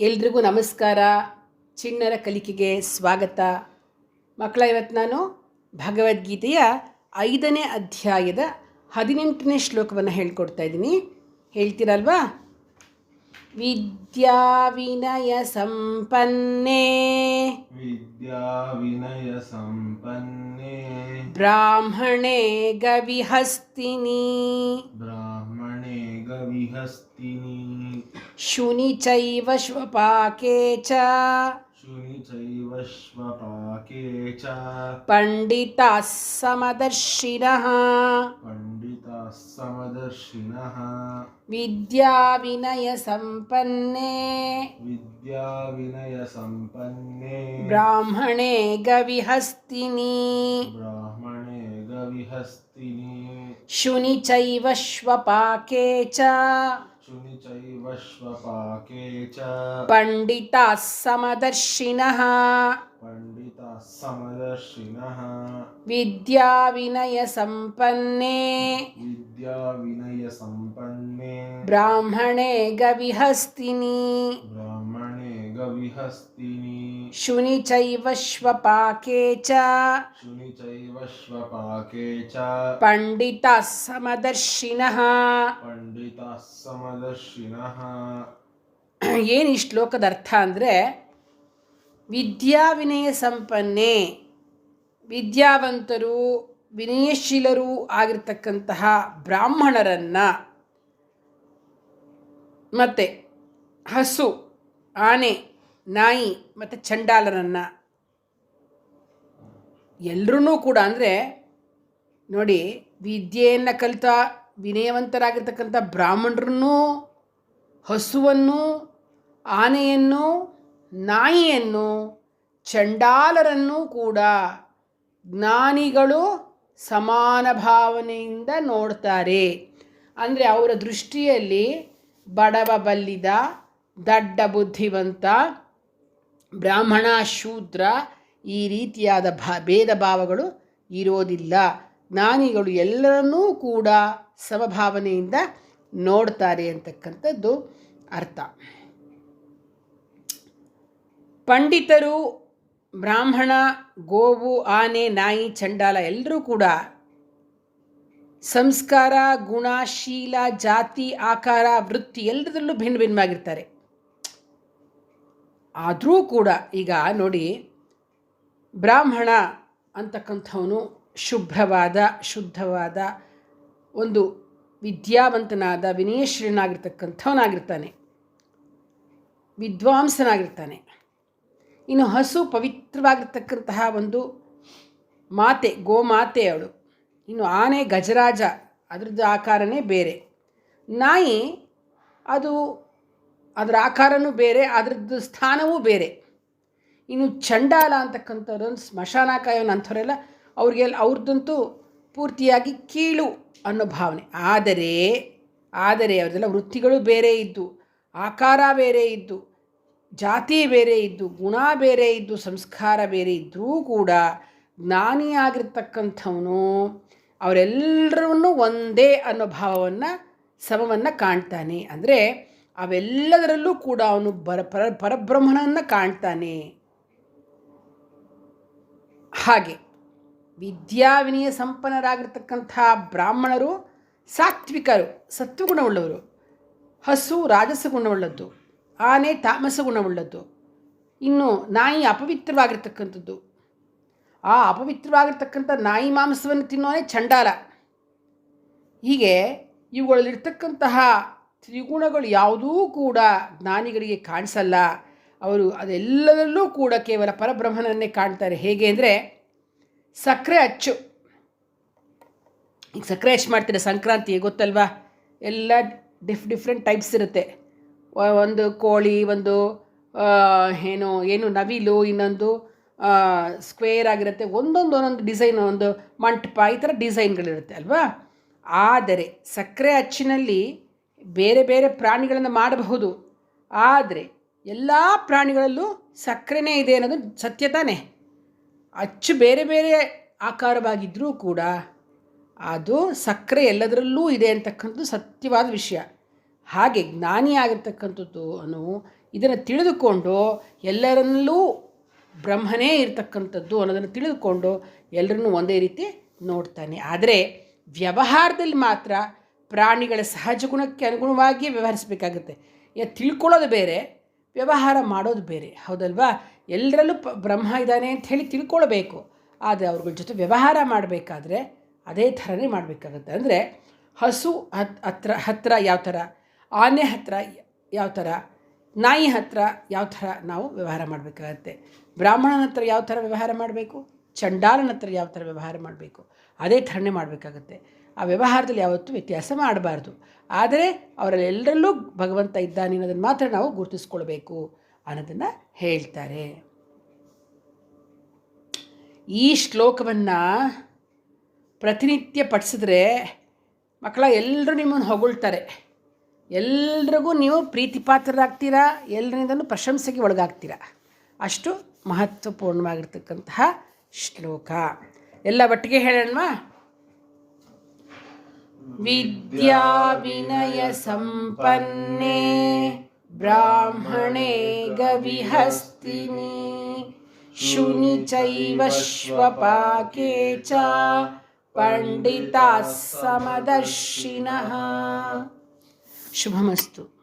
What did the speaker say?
ಎಲ್ರಿಗೂ ನಮಸ್ಕಾರ. ಚಿಣ್ಣರ ಕಲಿಕೆಗೆ ಸ್ವಾಗತ. ಮಕ್ಕಳ, ಇವತ್ತು ನಾನು ಭಗವದ್ಗೀತೆಯ ಐದನೇ ಅಧ್ಯಾಯದ ಹದಿನೆಂಟನೇ ಶ್ಲೋಕವನ್ನು ಹೇಳ್ಕೊಡ್ತಾ ಇದ್ದೀನಿ. ಹೇಳ್ತೀರಲ್ವಾ? विद्याविनयसम्पन्ने। विद्याविनयसम्पन्ने। ब्राह्मणे गविहस्तिनि। ब्राह्मणे गविहस्तिनि। शुनि चैव श्वपाके च। शुनि चैव श्वपाके च। पण्डितास्समदर्शिनः समदर्शिनः विद्याविनयसम्पन्ने। विद्याविनयसम्पन्ने। ब्राह्मणे गविहस्तिनि। ब्राह्मणे गविहस्तिनि। शुनि चैव श्वपाके च। शुनि चैव श्वपाके च। पण्डिताः समदर्शिनः। ವಿದ್ಯಾ ವಿನಯ ಸಂಪನ್ನೇ विद्याविनयसम्पन्ने ಬ್ರಾಹ್ಮಣೇ ಗವಿಹಸ್ತಿನಿ ब्राह्मणे गविहस्तिनि ಶುನಿ ಚೈವ ಶ್ವಪಾಕೆ ಚ शुनि चैव श्वपाके च ಪಂಡಿತಾः ಸಮದರ್ಶಿನಃ पण्डिताः समदर्शिनः ಏನು ಈ ಶ್ಲೋಕದ ಅರ್ಥ ಅಂದರೆ ವಿದ್ಯಾ ವಿನಯ ಸಂಪನ್ನೆ. ವಿದ್ಯಾವಂತರು, ವಿನಯಶೀಲರೂ ಆಗಿರ್ತಕ್ಕಂತಹ ಬ್ರಾಹ್ಮಣರನ್ನು. ಮತ್ತು ಹಸು, ಆನೆ, ನಾಯಿ, ಮತ್ತು ಚಂಡಾಲರನ್ನು. ಎಲ್ಲರೂ ಕೂಡ ಅಂದರೆ ನೋಡಿ ವಿದ್ಯೆಯನ್ನು ಕಲಿತ ವಿನಯವಂತರಾಗಿರ್ತಕ್ಕಂಥ ಬ್ರಾಹ್ಮಣರನ್ನೂ, ಹಸುವನ್ನು, ಆನೆಯನ್ನು ನಾಯಿಯನ್ನು, ಚಂಡಾಲರನ್ನು ಕೂಡ ಜ್ಞಾನಿಗಳು ಸಮಾನ ಭಾವನೆಯಿಂದ ನೋಡ್ತಾರೆ. ಅಂದರೆ ಅವರ ದೃಷ್ಟಿಯಲ್ಲಿ ಬಡವ ಬಲ್ಲಿದ, ದಡ್ಡ ಬುದ್ಧಿವಂತ, ಬ್ರಾಹ್ಮಣ, ಶೂದ್ರ ಈ ರೀತಿಯಾದ ಭಾ, ಭೇದ ಭಾವಗಳು ಇರೋದಿಲ್ಲ. ಜ್ಞಾನಿಗಳು ಎಲ್ಲರನ್ನೂ ಕೂಡ ಸಮಭಾವನೆಯಿಂದ ನೋಡ್ತಾರೆ ಅಂತಕ್ಕಂಥದ್ದು ಅರ್ಥ. ಪಂಡಿತರು, ಬ್ರಾಹ್ಮಣ, ಗೋವು, ಆನೆ, ನಾಯಿ, ಚಂಡಾಲ ಎಲ್ಲರೂ ಕೂಡ ಸಂಸ್ಕಾರ, ಗುಣ, ಶೀಲ, ಜಾತಿ, ಆಕಾರ, ವೃತ್ತಿ ಎಲ್ಲದರಲ್ಲೂ ಭಿನ್ನ ಭಿನ್ನವಾಗಿರ್ತಾರೆ. ಆದರೂ ಕೂಡ ಈಗ ನೋಡಿ ಬ್ರಾಹ್ಮಣ ಅಂತಕ್ಕಂಥವನು ಶುಭ್ರವಾದ, ಶುದ್ಧವಾದ, ಒಂದು ವಿದ್ಯಾವಂತನಾದ ವಿನಯಶ್ರೀನಾಗಿರ್ತಕ್ಕಂಥವನಾಗಿರ್ತಾನೆ ವಿದ್ವಾಂಸನಾಗಿರ್ತಾನೆ. ಇನ್ನು ಹಸು ಪವಿತ್ರವಾಗಿರ್ತಕ್ಕಂತಹ ಒಂದು ಮಾತೆ, ಗೋಮಾತೆ ಅವಳು. ಇನ್ನು ಆನೆ, ಗಜರಾಜ, ಅದರದ್ದು ಆಕಾರನೇ ಬೇರೆ. ನಾಯಿ, ಅದು ಅದರ ಆಕಾರನೂ ಬೇರೆ, ಅದರದ್ದು ಸ್ಥಾನವೂ ಬೇರೆ. ಇನ್ನು ಚಂಡಾಲ ಅಂತಕ್ಕಂಥವ್ರು ಸ್ಮಶಾನ ಕಾಯೋನು ಅಂಥವರೆಲ್ಲ ಅವ್ರಿಗೆ ಅವ್ರದ್ದಂತೂ ಪೂರ್ತಿಯಾಗಿ ಕೀಳು ಅನ್ನೋ ಭಾವನೆ. ಆದರೆ ಆದರೆ ಅವ್ರದೆಲ್ಲ ವೃತ್ತಿಗಳು ಬೇರೆ ಇದ್ದು, ಆಕಾರ ಬೇರೆ ಇದ್ದು ಜಾತಿ ಬೇರೆ ಇದ್ದು, ಗುಣ ಬೇರೆ ಇದ್ದು, ಸಂಸ್ಕಾರ ಬೇರೆ ಇದ್ದರೂ ಕೂಡ ಜ್ಞಾನಿಯಾಗಿರ್ತಕ್ಕಂಥವನು ಅವರೆಲ್ಲರನ್ನು ಒಂದೇ ಅನ್ನೋ ಭಾವವನ್ನು, ಸಮವನ್ನು ಕಾಣ್ತಾನೆ. ಅಂದರೆ ಅವೆಲ್ಲದರಲ್ಲೂ ಕೂಡ ಅವನು ಬರ, ಪರ, ಪರಬ್ರಹ್ಮನನ್ನು ಕಾಣ್ತಾನೆ. ಹಾಗೆ ವಿದ್ಯಾವಿನಯ ಸಂಪನ್ನರಾಗಿರ್ತಕ್ಕಂಥ ಬ್ರಾಹ್ಮಣರು ಸಾತ್ವಿಕರು, ಸತ್ವಗುಣವುಳ್ಳವರು. ಹಸು ರಾಜಸ ಗುಣವುಳ್ಳದ್ದು. ಆನೆ ತಾಮಸ ಗುಣವುಳ್ಳದ್ದು. ಇನ್ನು ನಾಯಿ ಅಪವಿತ್ರವಾಗಿರ್ತಕ್ಕಂಥದ್ದು. ಆ ಅಪವಿತ್ರವಾಗಿರ್ತಕ್ಕಂಥ ನಾಯಿ ಮಾಂಸವನ್ನು ತಿನ್ನೋನೇ ಚಂಡಾಲ. ಹೀಗೆ ಇವುಗಳಲ್ಲಿರ್ತಕ್ಕಂತಹ ತ್ರಿಗುಣಗಳು ಯಾವುದೂ ಕೂಡ ಜ್ಞಾನಿಗಳಿಗೆ ಕಾಣಿಸಲ್ಲ. ಅವರು ಅದೆಲ್ಲದರಲ್ಲೂ ಕೂಡ ಕೇವಲ ಪರಬ್ರಹ್ಮನನ್ನೇ ಕಾಣ್ತಾರೆ. ಹೇಗೆ ಅಂದರೆ ಸಕ್ಕರೆ ಅಚ್ಚು. ಈಗ ಸಕ್ಕರೆ ಅಚ್ಚು ಮಾಡ್ತೀರ? ಸಂಕ್ರಾಂತಿ ಗೊತ್ತಲ್ವಾ? ಎಲ್ಲ ಡಿಫ್, ಡಿಫ್ರೆಂಟ್ ಟೈಪ್ಸ್ ಇರುತ್ತೆ. ಒಂದು ಕೋಳಿ, ಒಂದು ಏನು ಏನು ನವಿಲು, ಇನ್ನೊಂದು ಸ್ಕ್ವೇರ್ ಆಗಿರುತ್ತೆ. ಒಂದೊಂದು ಒಂದೊಂದು ಡಿಸೈನ್ ಒಂದು ಮಂಟಪ, ಈ ಥರ ಡಿಸೈನ್ಗಳಿರುತ್ತೆ ಅಲ್ವಾ? ಆದರೆ, ಸಕ್ಕರೆ ಅಚ್ಚಿನಲ್ಲಿ ಬೇರೆ ಬೇರೆ ಪ್ರಾಣಿಗಳನ್ನು ಮಾಡಬಹುದು. ಆದರೆ, ಎಲ್ಲ ಪ್ರಾಣಿಗಳಲ್ಲೂ ಸಕ್ಕರೆನೇ ಇದೆ ಅನ್ನೋದು ಸತ್ಯ ತಾನೇ. ಅಚ್ಚು ಬೇರೆ ಬೇರೆ ಆಕಾರವಾಗಿದ್ದರೂ ಕೂಡ ಅದು ಸಕ್ಕರೆ ಎಲ್ಲದರಲ್ಲೂ ಇದೆ ಅಂತಕ್ಕಂಥದ್ದು ಸತ್ಯವಾದ ವಿಷಯ. ಹಾಗೆ ಜ್ಞಾನಿಯಾಗಿರ್ತಕ್ಕಂಥದ್ದು ಅನು ಇದನ್ನು ತಿಳಿದುಕೊಂಡು ಎಲ್ಲರಲ್ಲೂ ಬ್ರಹ್ಮನೇ ಇರತಕ್ಕಂಥದ್ದು ಅನ್ನೋದನ್ನು ತಿಳಿದುಕೊಂಡು ಎಲ್ಲರನ್ನೂ ಒಂದೇ ರೀತಿ ನೋಡ್ತಾನೆ. ಆದರೆ ವ್ಯವಹಾರದಲ್ಲಿ ಮಾತ್ರ ಪ್ರಾಣಿಗಳ ಸಹಜ ಗುಣಕ್ಕೆ ಅನುಗುಣವಾಗಿಯೇ ವ್ಯವಹರಿಸಬೇಕಾಗುತ್ತೆ. ತಿಳ್ಕೊಳ್ಳೋದು ಬೇರೆ, ವ್ಯವಹಾರ ಮಾಡೋದು ಬೇರೆ. ಹೌದಲ್ವಾ? ಎಲ್ಲರಲ್ಲೂ ಪ, ಬ್ರಹ್ಮ ಇದ್ದಾನೆ ಅಂತ ಹೇಳಿ ತಿಳ್ಕೊಳ್ಬೇಕು. ಆದರೆ ಅವ್ರಗಳ ಜೊತೆ ವ್ಯವಹಾರ ಮಾಡಬೇಕಾದ್ರೆ ಅದೇ ಥರನೇ ಮಾಡಬೇಕಾಗತ್ತೆ. ಅಂದರೆ ಹಸು ಹತ್, ಹತ್ರ ಹತ್ತಿರ ಯಾವ ಥರ? ಆನೆ ಹತ್ತಿರ ಯಾವ ಥರ, ನಾಯಿ ಹತ್ತಿರ ಯಾವ ಥರ ನಾವು ವ್ಯವಹಾರ ಮಾಡಬೇಕಾಗತ್ತೆ? ಬ್ರಾಹ್ಮಣನ ಹತ್ರ ಯಾವ ಥರ ವ್ಯವಹಾರ ಮಾಡಬೇಕು? ಚಂಡಾಲನ ಹತ್ರ ಯಾವ ಥರ ವ್ಯವಹಾರ ಮಾಡಬೇಕು? ಅದೇ ಥರನೇ ಮಾಡಬೇಕಾಗತ್ತೆ. ಆ ವ್ಯವಹಾರದಲ್ಲಿ ಯಾವತ್ತೂ ವ್ಯತ್ಯಾಸ ಮಾಡಬಾರ್ದು. ಆದರೆ ಅವರಲ್ಲೆಲ್ಲರಲ್ಲೂ ಭಗವಂತ ಇದ್ದಾನೆ ಅನ್ನೋದನ್ನು ಮಾತ್ರ ನಾವು ಗುರುತಿಸ್ಕೊಳ್ಬೇಕು ಅನ್ನೋದನ್ನು ಹೇಳ್ತಾರೆ. ಈ ಶ್ಲೋಕವನ್ನು ಪ್ರತಿನಿತ್ಯ ಪಠಿಸಿದ್ರೆ ಮಕ್ಕಳ ಎಲ್ಲರೂ ನಿಮ್ಮನ್ನು ಹೊಗಳ್ತಾರೆ. ಎಲ್ರಿಗೂ ನೀವು ಪ್ರೀತಿಪಾತ್ರರಾಗ್ತೀರಾ ಎಲ್ಲರಿಂದನೂ ಪ್ರಶಂಸೆಗೆ ಒಳಗಾಗ್ತೀರಾ? ಅಷ್ಟು ಮಹತ್ವಪೂರ್ಣವಾಗಿರ್ತಕ್ಕಂತಹ ಶ್ಲೋಕ. ಎಲ್ಲ ಒಟ್ಟಿಗೆ ಹೇಳೋಣವಾ? ವಿದ್ಯಾ ವಿನಯ ಸಂಪನ್ನೆ ಬ್ರಾಹ್ಮಣೇ ಗವಿಹಸ್ತಿನಿ, ಶುನಿ ಚೈವ ಚ ಪಂಡಿತಾ शुभमस्तु.